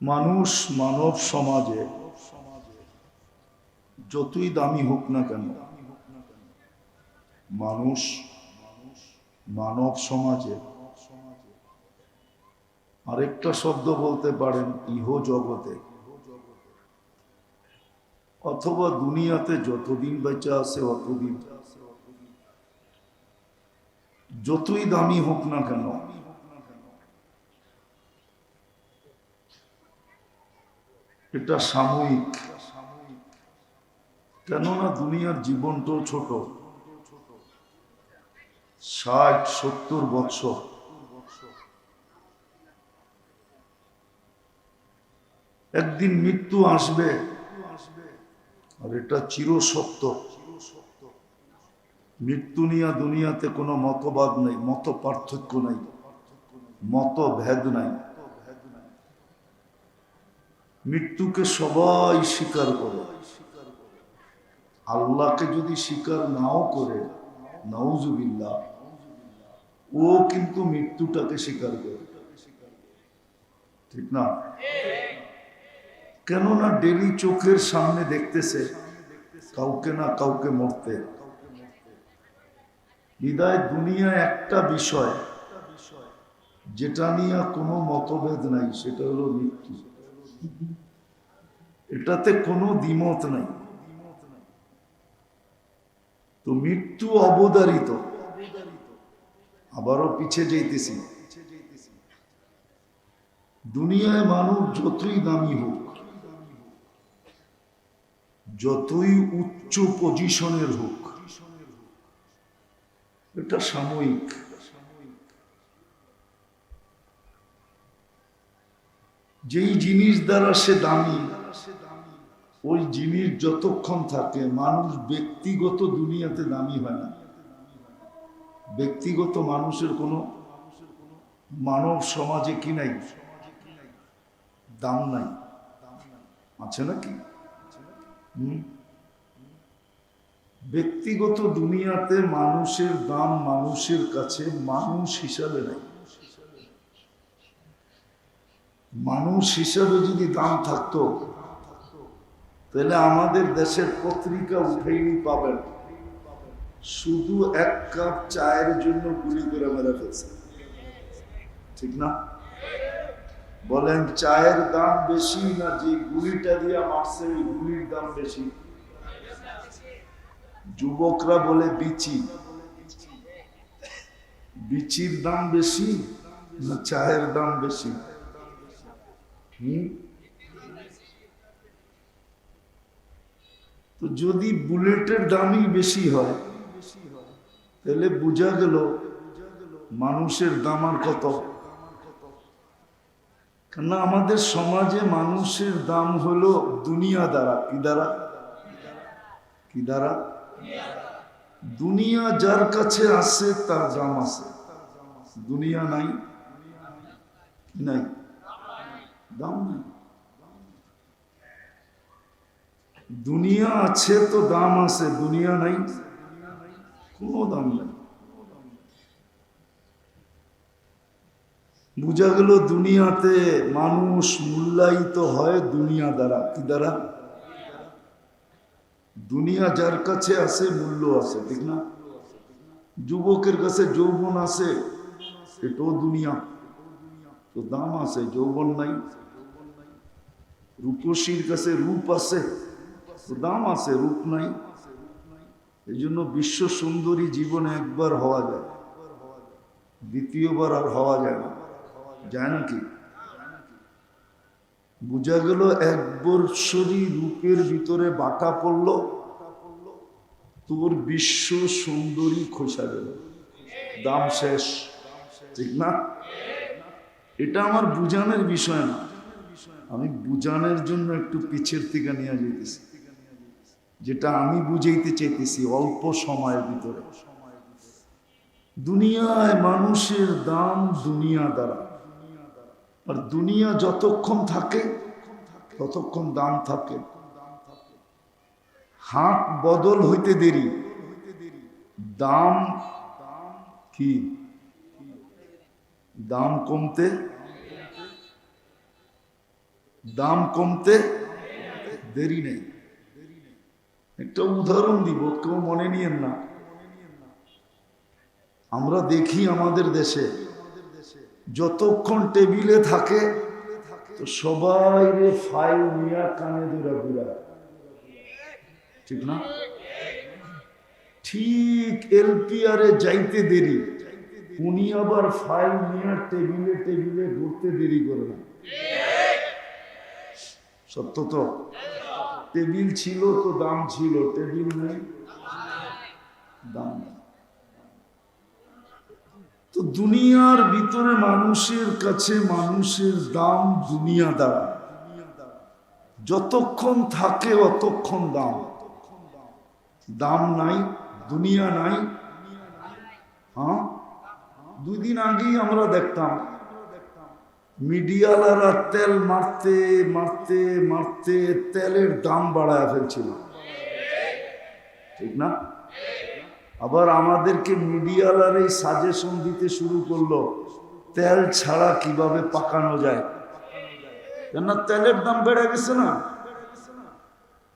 মানুষ মানব সমাজে যতই দামি হোক না কেন, মানুষ মানব সমাজে আরেকটা শব্দ বলতে পারেন, ইহ জগতে। অথবা দুনিয়াতে যতদিন বেঁচে আছে অতদিন। যতই দামি হোক না কেন এটা সাময়িক। কেননা দুনিয়ার জীবনটাও ছোট। ষাট, সত্তর বৎসর। একদিন মৃত্যু আসবে, আর এটা চিরসত্য। মৃত্যু নিয়ে দুনিয়াতে কোনো মতবাদ নেই মত পার্থক্য নাই মত ভেদ নাই। মৃত্যুকে সবাই স্বীকার করে। আল্লাহকে যদি স্বীকার নাও করে নওজুবিল্লাহ ও কিন্তু মৃত্যুটাকে স্বীকার করে। ঠিক না? কেননা ডেলি চোখের সামনে দেখতেছে, কাউকে না কাউকে মরতে। বিদায় দুনিয়া একটা বিষয়, যেটা নিয়ে কোনো মতভেদ নাই, সেটা হলো মৃত্যু। এটাতে কোনো দ্বিমত নাই। তো মৃত্যু অবদারিত আবারও পিছে যাইতেছি। দুনিয়ায় মানুষ যতই দামি হোক, যতই উচ্চ পজিশনের হোক, এটা সাময়িক। যেই জিনিস দ্বারা সে দামি, ওই জিনিস যতক্ষণ থাকে, মানুষ ব্যক্তিগত দুনিয়াতে দামি হয় না। ব্যক্তিগত মানুষের কোনো মানব সমাজে কি নাই? দাম নাই। আছে নাকি? ব্যক্তিগত দুনিয়াতে মানুষের দাম মানুষের কাছে মানুষ হিসাবে নাই। মানুষ হিসাবে যদি দাম থাকতো, তাহলে আমাদের দেশের পত্রিকা উঠেইনি পাবেন। শুধু এক কাপ চায়ের জন্য গুলি করে মেরে ফেলছে। ঠিক না? বলেন, চায়ের দাম বেশি না যে গুলিটা দিয়া মারছে, ওই গুলির দাম বেশি? যুবকরা বলে, বিচি। বিচির দাম বেশি না চায়ের দাম বেশি? তো যদি বুলেটের দামই বেশি হয়, তাহলে বোঝা গেল মানুষের দাম আর কত। কেন আমাদের সমাজে মানুষের দাম হলো দুনিয়া দ্বারা। কি দ্বারা? কি দ্বারা? দুনিয়া যার কাছে আছে, তার দাম আছে। দুনিয়া নাই? নাই? দাম নাই দুনিয়া আছে তো দাম আছে, দুনিয়া নাই। কোনো দাম নাই। বোঝা গেল দুনিয়াতে মানুষ মূল্যায়িত হয় দুনিয়া দ্বারা। কি দ্বারা? দুনিয়া যার কাছে আছে, মূল্য আছে, ঠিক না? যুবকের কাছে যৌবন আছে, এটাও দুনিয়া। তো দাম আছে, যৌবন নাই। রূপসীর কাছে রূপ আছে দাম আছে, রূপ নাই। এই জন্য বিশ্ব সুন্দরী জীবনে একবার হওয়া যায়, দ্বিতীয়বার আর হওয়া যায় না। যায় নাকি বোঝা গেল এক বৎসরই রূপের ভিতরে বাটা পড়ল, তোর বিশ্ব সুন্দরী খোসা গেল। দাম শেষ, ঠিক না? এটা আমার বুঝানোর বিষয় না। আমি বুঝানোর জন্য একটু পিছের থেকে নিয়ে যেতেছি যেটা আমি বুঝাইতে চাইতেছি অল্প সময়ের ভিতরে। দুনিয়ায় মানুষের দাম দুনিয়া দ্বারা। আর দুনিয়া যতক্ষণ থাকে, ততক্ষণ দাম থাকে। হাট বদল হইতে দেরি। দাম কি? দাম কমতে দাম কমতে দেরি নেই। একটা উদাহরণ দিব, কেউ মনে নিয়েন না। আমরা দেখি আমাদের দেশে, যতক্ষণ টেবিলে থাকে, তো সবাই রে ফাইল নিয়ে কানে দুরা ঘুরা। ঠিক না? ঠিক এলপিআরে যাইতে দেরি। উনি আবার ফাইল নিয়ে টেবিলে টেবিলে ঘুরতে দেরি করে সত্য তো? টেবিল ছিল তো দাম ছিল, টেবিল নেই? দাম তো দুনিয়ার ভিতরে মানুষের কাছে মানুষের দাম দুনিয়া দ্বারা। যতক্ষণ থাকে অতক্ষণ দাম। দাম নাই, দুনিয়া নাই। হ্যাঁ? দুই দিন আগেই আমরা দেখতাম মিডিয়ালারা তেল মারতে মারতে মারতে তেলের দাম বাড়ায় ফেলছিল। ঠিক না? আবার আমাদেরকে মিডিয়ালার এই সাজেশন দিতে শুরু করল, তেল ছাড়া কীভাবে পাকানো যায়? কেননা তেলের দাম বেড়ে গেছে না।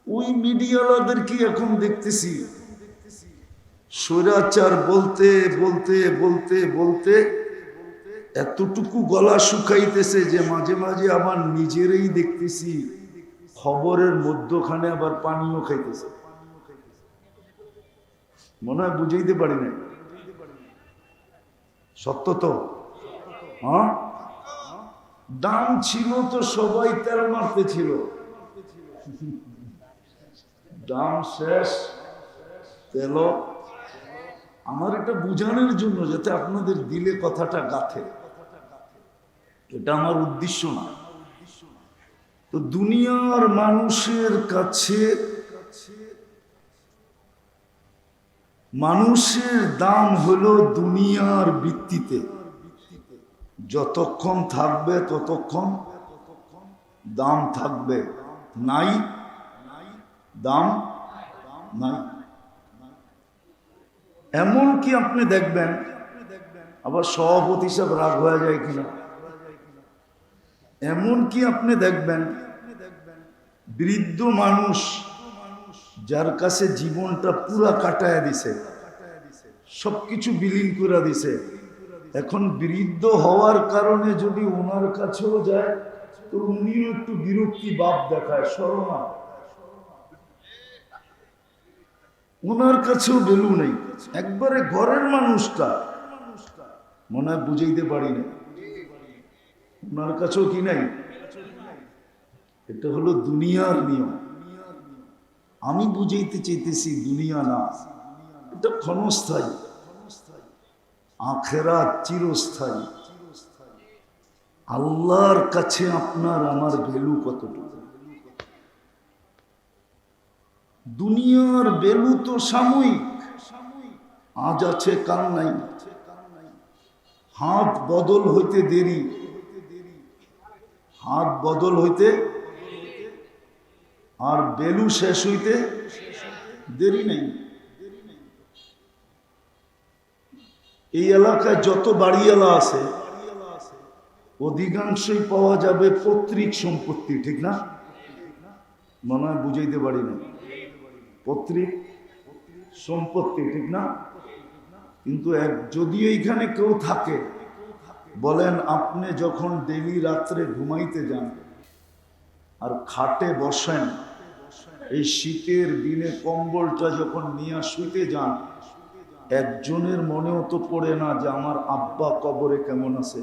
ওই মিডিয়ালাদেরকে এখন দেখতেছি? স্বৈরাচার বলতে বলতে বলতে বলতে এতটুকু গলা শুকাইতেছে যে মাঝে মাঝে আবার নিজেরই দেখতেছি। খবরের মধ্যখানে আবার পানিও খাইতেছে। মনে হয় বুঝাইতে পারি না সত্য তো? হ্যাঁ? দাম ছিল তো সবাই তেল মারতে ছিল দাম শেষ তেল আমার এটা বুঝানোর জন্য যাতে আপনাদের দিলে কথাটা গাথে। এটা আমার উদ্দেশ্য না। তো দুনিয়ার মানুষের কাছে মানুষের দাম হলো দুনিয়ার ভিত্তিতে। যতক্ষণ থাকবে ততক্ষণ দাম থাকবে। নাই, দাম নাই। এমন কি আপনি দেখবেন? আবার সভাপতি সাহেব রাগ হয়ে যায় কিনা? এমন কি আপনি দেখবেন? বৃদ্ধ মানুষ যার কাছে জীবনটা পুরা কাটায় দিছে, সবকিছু বিলীন করে দিছে। এখন বৃদ্ধ হওয়ার কারণে যদি ওনার কাছেও যায়, তো উনিও একটু বিরক্তি ভাব দেখায় সরমা ওনার কাছেও বেলু নেই। একবারে ঘরের মানুষটা। মনে হয় বুঝাইতে পারি না ওনার কাছেও কি নাই? এটা হলো দুনিয়ার নিয়ম। আমি বুঝাইতে চাইতেছি দুনিয়া না। এটা ক্ষণস্থায়ী। আখেরা চিরস্থায়ী। আল্লাহর কাছে আপনার আমার ভ্যালু কতটুকু? দুনিয়ার বেলু তো সাময়িক। আজ আছে, কাল নাই। হাত বদল হইতে দেরি। হাত বদল হইতে আর বেলু শেষ হইতে দেরি নেই। এই এলাকায় যত বাড়িওয়ালা আছে, অধিকাংশই পাওয়া যাবে পৈতৃক সম্পত্তি, ঠিক না? মনে হয় বুঝাইতে পারি না। পৈতৃক সম্পত্তি, ঠিক না? কিন্তু এক, যদি এইখানে কেউ থাকে, বলেন আপনি যখন ডেলি রাত্রে ঘুমাইতে যান আর খাটে বসেন, এই শীতের দিনে কম্বলটা যখন নিয়ে শুইতে যান, একজনের মনেও তো পড়ে না যে আমার আব্বা কবরে কেমন আছে,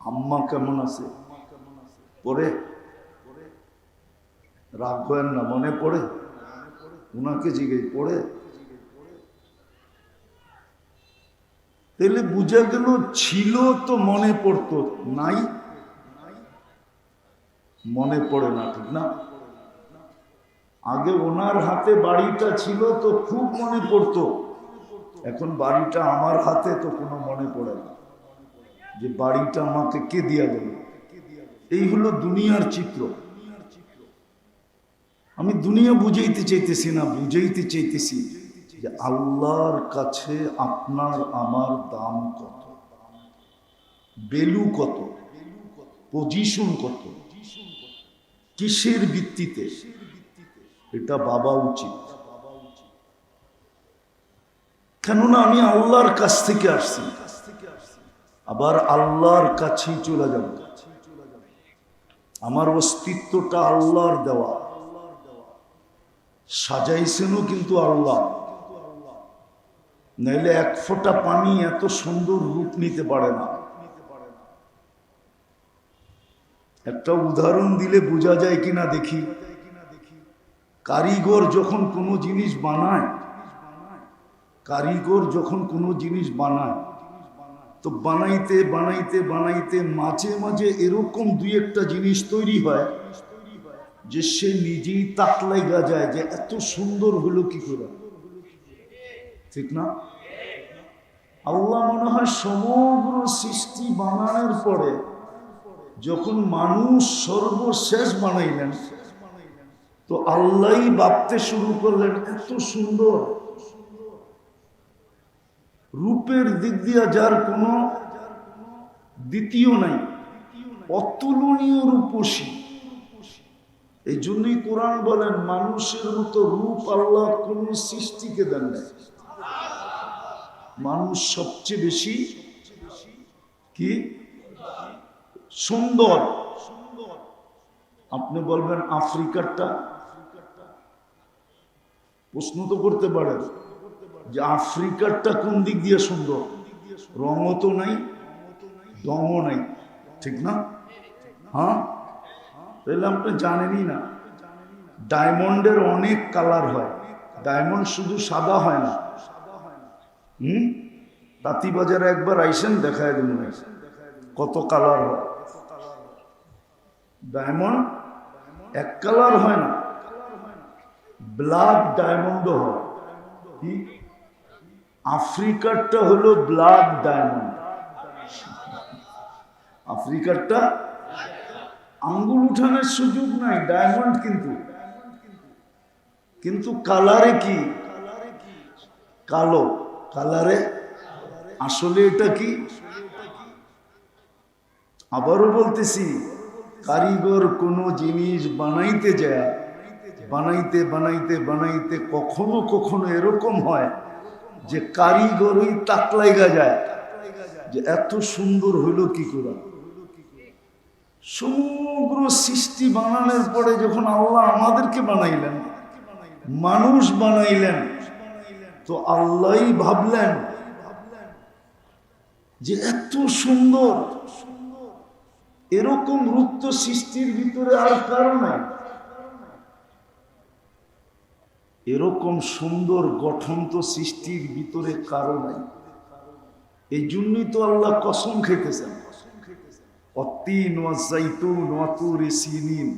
আম্মা কেমন আছে পরে রাগ করেন না, মনে পড়ে। ওনাকে জিজ্ঞেস পড়ে। তাহলে বুঝা গেল, ছিল তো মনে পড়তো, নাই? মনে পড়ে না, ঠিক না? আগে ওনার হাতে বাড়িটা ছিল তো খুব মনে পড়তো। এখন বাড়িটা আমার হাতে তো কোনো মনে পড়ে না। যে বাড়িটা আমাকে কে দিয়া গেল এই হলো দুনিয়ার চিত্র। আমি দুনিয়া বুঝাইতে চাইতেছি না, বুঝাইতে চাইতেছি যে আল্লাহর কাছে আপনার আমার দাম কত? বেলু কত? পজিশন কত? কিসের ভিত্তিতে? এটা বাবা উচিত। কেননা আমি আল্লাহর কাছ থেকে আসছি। আবার আল্লাহর কাছেই চলে যাব। আমার অস্তিত্বটা আল্লাহর দেওয়া। সাজাইছেনও কিন্তু আল্লাহ। নাইলে এক ফোঁটা পানি এত সুন্দর রূপ নিতে পারে না। একটা উদাহরণ দিলে বোঝা যায় কিনা দেখি। কারিগর যখন কোনো জিনিস বানায়, কারিগর যখন কোনো জিনিস বানায়, তো বানাইতে বানাইতে বানাইতে মাঝে মাঝে এরকম দুই একটা জিনিস তৈরি হয়। যে সে নিজেই তাকলাই গা যায় যে এত সুন্দর হলো কি করে? ঠিক না? আল্লাহ মনে হয় সমগ্র সৃষ্টি বানানোর পরে যখন মানুষ সর্বশেষ বানাইলেন, তো আল্লাহই ভাবতে শুরু করলেন, এত সুন্দর। রূপের দিক দিয়া যার কোনো দ্বিতীয় নাই, অতুলনীয় রূপসী। এই জন্যই কোরআন বলেন, মানুষের মতো রূপ আল্লাহ কোন সৃষ্টিকে দেন মানুষ সবচেয়ে বেশি কি? সুন্দর। আপনি বলবেন আফ্রিকারটা? প্রশ্ন তো করতে পারেন যে আফ্রিকারটা কোন দিক দিয়ে সুন্দর? রঙও তো নাই দমও নাই, ঠিক না? হ্যাঁ? তাহলে আপনি জানেনই না। ডায়মন্ডের অনেক কালার হয়। ডায়মন্ড শুধু সাদা হয় না। হুম? তাঁতিবাজারে একবার আইসেন, দেখায় দেবেন কত কালার হয়। ডায়মন্ড এক কালার হয় না। ব্লাড ডায়মন্ডও হয়। আফ্রিকারটা হলো ব্লাড ডায়মন্ড। আফ্রিকারটা আঙ্গুল উঠানোর সুযোগ নাই ডায়মন্ড কিন্তু। কিন্তু কালারে কি? কালো। কালারে? আসলে এটা কি? আবারও বলতেছি, কারিগর কোনো জিনিস বানাইতে যায়, বানাইতে বানাইতে বানাইতে কখনো কখনো এরকম হয় যে কারিগরই তাকলাইগা যায়, যে এত সুন্দর হইল কি করে? সমগ্র সৃষ্টি বানানোর পরে যখন আল্লাহ আমাদেরকে বানাইলেন, মানুষ বানাইলেন, তো আল্লাহই ভাবলেন যে এত সুন্দর, এরকম রূপ তো সৃষ্টির ভিতরে আর কারও নাই। এরকম সুন্দর গঠন তো সৃষ্টির ভিতরে কারও নাই। এই জন্যই তো আল্লাহ কসম খেতেছেন। অতীন ওয়াজাইতুন ওয়াতুরি সিনিন।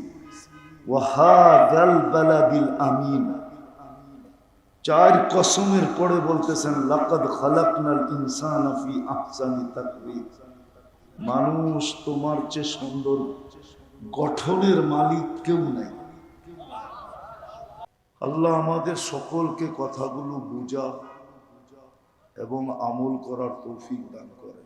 ওয়াহাদাল বালাদিল আমিন। চার কসমের পরে বলতেছেন, লাকাদ খালাকনাল ইনসান ফি আহসানি মানুষ তোমার চেয়ে সুন্দর, গঠনের মালিক কেউ নাই। আল্লাহ আমাদের সকলকে কথাগুলো বুঝা এবং আমল করার তৌফিক দান করে